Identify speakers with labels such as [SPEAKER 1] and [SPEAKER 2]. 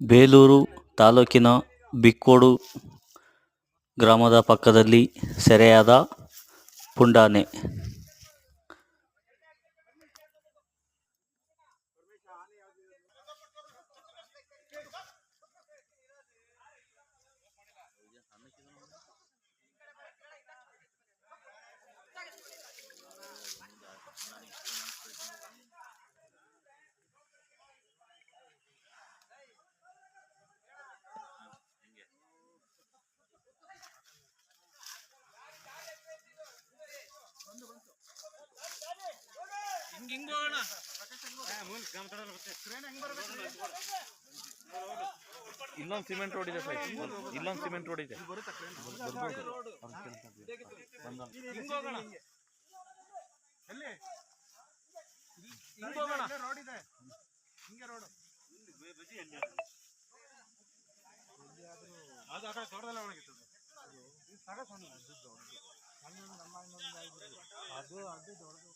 [SPEAKER 1] ಬೇಲೂರು ತಾಲೂಕಿನ ಬಿಕ್ಕೋಡು ಗ್ರಾಮದ ಪಕ್ಕದಲ್ಲಿ ಸೆರೆಯಾದ ಪುಂಡಾನೆ.
[SPEAKER 2] ಇಲ್ಲೊಂದು ಸಿಮೆಂಟ್ ರೋಡ್ ಇದೆ ಸರ್. ಇಲ್ಲೊಂದು ಸಿಮೆಂಟ್ ರೋಡ್ ಇದೆ.
[SPEAKER 3] ರೋಡ್ ಇದೆ ಹಿಂಗೆ ರೋಡ್ ಅದು ಆ ಕಡೆ ತೋಟದಲ್ಲ ಒಣಗಿತ್ತು. ಅದು ಅದು ಅದು ದೊಡ್ಡದು.